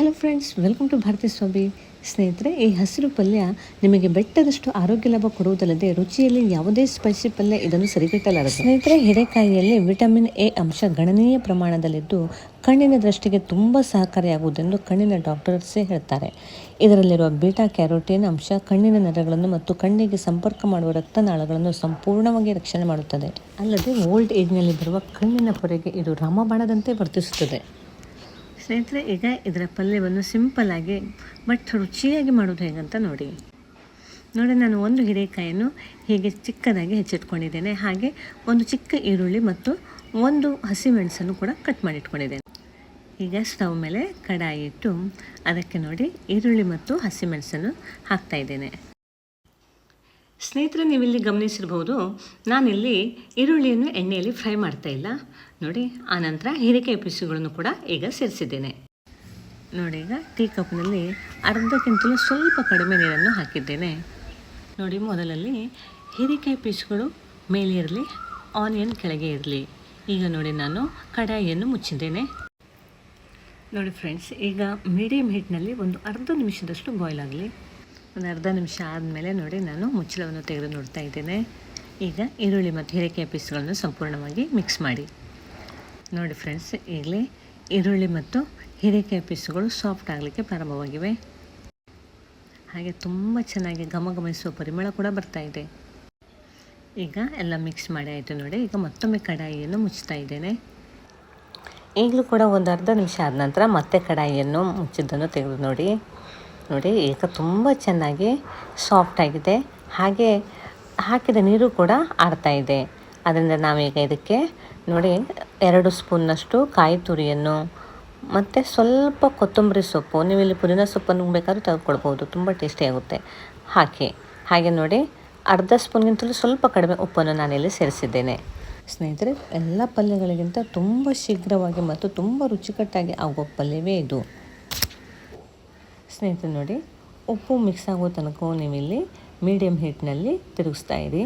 Hello friends welcome to Bharathi Swami ಸ್ನೇಹಿತರೆ, ಈ ಹಸಿರು ಪಲ್ಯ ನಿಮಗೆ ಬೆಟ್ಟದಷ್ಟು ಆರೋಗ್ಯ ಲಾಭ ಕೊಡುವುದಲ್ಲದೆ ರುಚಿಯಲ್ಲಿ ಯಾವುದೇ ಸ್ಪೈಸಿ ಪಲ್ಯ ಇದನ್ನು ಸರಿಗಟ್ಟಲಾರದು. ಸ್ನೇಹಿತರೆ, ಹಿರೇಕಾಯಿಯಲ್ಲಿ ವಿಟಮಿನ್ ಎ ಅಂಶ ಗಣನೀಯ ಪ್ರಮಾಣದಲ್ಲಿದ್ದು ಕಣ್ಣಿನ ದೃಷ್ಟಿಗೆ ತುಂಬ ಸಹಕಾರಿಯಾಗುವುದೆಂದು ಕಣ್ಣಿನ ಡಾಕ್ಟರ್ಸೇ ಹೇಳ್ತಾರೆ. ಇದರಲ್ಲಿರುವ ಬೀಟಾ ಕ್ಯಾರೋಟಿನ್ ಅಂಶ ಕಣ್ಣಿನ ನರಗಳನ್ನು ಮತ್ತು ಕಣ್ಣಿಗೆ ಸಂಪರ್ಕ ಮಾಡುವ ರಕ್ತನಾಳಗಳನ್ನು ಸಂಪೂರ್ಣವಾಗಿ ರಕ್ಷಣೆ ಮಾಡುತ್ತದೆ. ಅಲ್ಲದೆ ಓಲ್ಡ್ ಏಜ್ನಲ್ಲಿ ಬರುವ ಕಣ್ಣಿನ ಪೊರೆಗೆ ಇದು ರಾಮಬಾಣದಂತೆ ವರ್ತಿಸುತ್ತದೆ. ಸ್ನೇಹಿತರೆ, ಈಗ ಇದರ ಪಲ್ಯವನ್ನು ಸಿಂಪಲ್ಲಾಗಿ ಬಟ್ ರುಚಿಯಾಗಿ ಮಾಡೋದು ಹೇಗಂತ ನೋಡಿ. ನೋಡಿ, ನಾನು ಒಂದು ಹಿರೇಕಾಯನ್ನು ಹೀಗೆ ಚಿಕ್ಕದಾಗಿ ಹೆಚ್ಚಿಟ್ಕೊಂಡಿದ್ದೇನೆ. ಹಾಗೆ ಒಂದು ಚಿಕ್ಕ ಈರುಳ್ಳಿ ಮತ್ತು ಒಂದು ಹಸಿಮೆಣಸನ್ನು ಕೂಡ ಕಟ್ ಮಾಡಿಟ್ಕೊಂಡಿದ್ದೇನೆ. ಈಗ ಸ್ಟವ್ ಮೇಲೆ ಕಡಾಯಿ ಇಟ್ಟು ಅದಕ್ಕೆ ನೋಡಿ ಈರುಳ್ಳಿ ಮತ್ತು ಹಸಿಮೆಣಸನ್ನು ಹಾಕ್ತಾ ಇದ್ದೇನೆ. ಸ್ನೇಹಿತರೆ, ನೀವಿಲ್ಲಿ ಗಮನಿಸಿರ್ಬೋದು ನಾನಿಲ್ಲಿ ಈರುಳ್ಳಿಯನ್ನು ಎಣ್ಣೆಯಲ್ಲಿ ಫ್ರೈ ಮಾಡ್ತಾ ಇಲ್ಲ. ನೋಡಿ ಆನಂತರ ಹೀರೆಕಾಯಿ ಪೀಸುಗಳನ್ನು ಕೂಡ ಈಗ ಸೇರಿಸಿದ್ದೇನೆ. ನೋಡಿ, ಈಗ ಟೀ ಕಪ್ನಲ್ಲಿ ಅರ್ಧಕ್ಕಿಂತಲೂ ಸ್ವಲ್ಪ ಕಡಿಮೆ ನೀರನ್ನು ಹಾಕಿದ್ದೇನೆ. ನೋಡಿ, ಮೊದಲಲ್ಲಿ ಹೀರೆಕಾಯಿ ಪೀಸುಗಳು ಮೇಲೆ ಇರಲಿ, ಆನಿಯನ್ ಕೆಳಗೆ ಇರಲಿ. ಈಗ ನೋಡಿ, ನಾನು ಕಡಾಯಿಯನ್ನು ಮುಚ್ಚಿದ್ದೇನೆ. ನೋಡಿ, ಫ್ರೆಂಡ್ಸ್, ಈಗ ಮೀಡಿಯಮ್ ಹೀಟ್ನಲ್ಲಿ ಒಂದು ಅರ್ಧ ನಿಮಿಷದಷ್ಟು ಬಾಯ್ಲ್ ಆಗಲಿ. ಒಂದು ಅರ್ಧ ನಿಮಿಷ ಆದಮೇಲೆ ನೋಡಿ ನಾನು ಮುಚ್ಚಳವನ್ನು ತೆಗೆದು ನೋಡ್ತಾ ಇದ್ದೇನೆ. ಈಗ ಈರುಳ್ಳಿ ಮತ್ತು ಹೀರೆಕಾಯಿ ಪೀಸ್ಗಳನ್ನು ಸಂಪೂರ್ಣವಾಗಿ ಮಿಕ್ಸ್ ಮಾಡಿ. ನೋಡಿ ಫ್ರೆಂಡ್ಸ್ ಈಗಲೇ ಈರುಳ್ಳಿ ಮತ್ತು ಹೀರೆಕಾಯಿ ಪೀಸ್ಗಳು ಸಾಫ್ಟ್ ಆಗಲಿಕ್ಕೆ ಪ್ರಾರಂಭವಾಗಿವೆ. ಹಾಗೆ ತುಂಬ ಚೆನ್ನಾಗಿ ಘಮ ಘಮಿಸುವ ಪರಿಮಳ ಕೂಡ ಬರ್ತಾ ಇದೆ. ಈಗ ಎಲ್ಲ ಮಿಕ್ಸ್ ಮಾಡಿ ಆಯಿತು ನೋಡಿ, ಈಗ ಮತ್ತೊಮ್ಮೆ ಕಡಾಯಿಯನ್ನು ಮುಚ್ತಾ ಇದ್ದೇನೆ. ಈಗಲೂ ಕೂಡ ಒಂದು ಅರ್ಧ ನಿಮಿಷ ಆದ ನಂತರ ಮತ್ತೆ ಕಡಾಯಿಯನ್ನು ಮುಚ್ಚಿದ್ದನ್ನು ತೆಗೆದು ನೋಡಿ. ನೋಡಿ, ಈಗ ತುಂಬ ಚೆನ್ನಾಗಿ ಸಾಫ್ಟ್ ಆಗಿದೆ. ಹಾಗೆ ಹಾಕಿದ ನೀರು ಕೂಡ ಆಡ್ತಾ ಇದೆ. ಅದರಿಂದ ನಾವೀಗ ಇದಕ್ಕೆ ನೋಡಿ, ಎರಡು ಸ್ಪೂನ್ನಷ್ಟು ಕಾಯಿ ತುರಿಯನ್ನು, ಮತ್ತು ಸ್ವಲ್ಪ ಕೊತ್ತಂಬರಿ ಸೊಪ್ಪು, ನೀವು ಇಲ್ಲಿ ಪುದೀನ ಸೊಪ್ಪನ್ನು ಬೇಕಾದ್ರೂ ತೆಗೆದುಕೊಳ್ಬೋದು ತುಂಬ ಟೇಸ್ಟಿಯಾಗುತ್ತೆ ಹಾಕಿ ಹಾಗೆ ನೋಡಿ, ಅರ್ಧ ಸ್ಪೂನ್ಗಿಂತಲೂ ಸ್ವಲ್ಪ ಕಡಿಮೆ ಉಪ್ಪನ್ನು ನಾನಿಲ್ಲಿ ಸೇರಿಸಿದ್ದೇನೆ. ಸ್ನೇಹಿತರೆ, ಎಲ್ಲ ಪಲ್ಯಗಳಿಗಿಂತ ತುಂಬ ಶೀಘ್ರವಾಗಿ ಮತ್ತು ತುಂಬ ರುಚಿಕಟ್ಟಾಗಿ ಆಗುವ ಪಲ್ಯವೇ ಇದು. ಸ್ನೇಹಿತರೆ ನೋಡಿ, ಉಪ್ಪು ಮಿಕ್ಸ್ ಆಗೋ ತನಕ ನೀವಿಲ್ಲಿ ಮೀಡಿಯಮ್ ಹೀಟ್ನಲ್ಲಿ ತಿರುಗಿಸ್ತಾ ಇರಿ.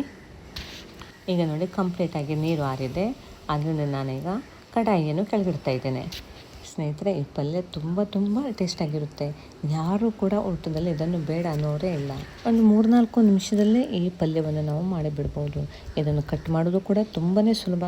ಈಗ ನೋಡಿ ಕಂಪ್ಲೀಟಾಗಿ ನೀರು ಆರಿದೆ. ಅದರಿಂದ ನಾನೀಗ ಕಡಾಯಿಯನ್ನು ಕೆಳಗಿಡ್ತಾ ಇದ್ದೇನೆ. ಸ್ನೇಹಿತರೆ, ಈ ಪಲ್ಯ ತುಂಬ ತುಂಬ ಟೇಸ್ಟಾಗಿರುತ್ತೆ ಯಾರೂ ಕೂಡ ಊಟದಲ್ಲಿ ಇದನ್ನು ಬೇಡ ಅನ್ನೋರೇ ಇಲ್ಲ. ಒಂದು ಮೂರ್ನಾಲ್ಕು ನಿಮಿಷದಲ್ಲೇ ಈ ಪಲ್ಯವನ್ನು ನಾವು ಮಾಡಿಬಿಡ್ಬೋದು. ಇದನ್ನು ಕಟ್ ಮಾಡೋದು ಕೂಡ ತುಂಬಾ ಸುಲಭ.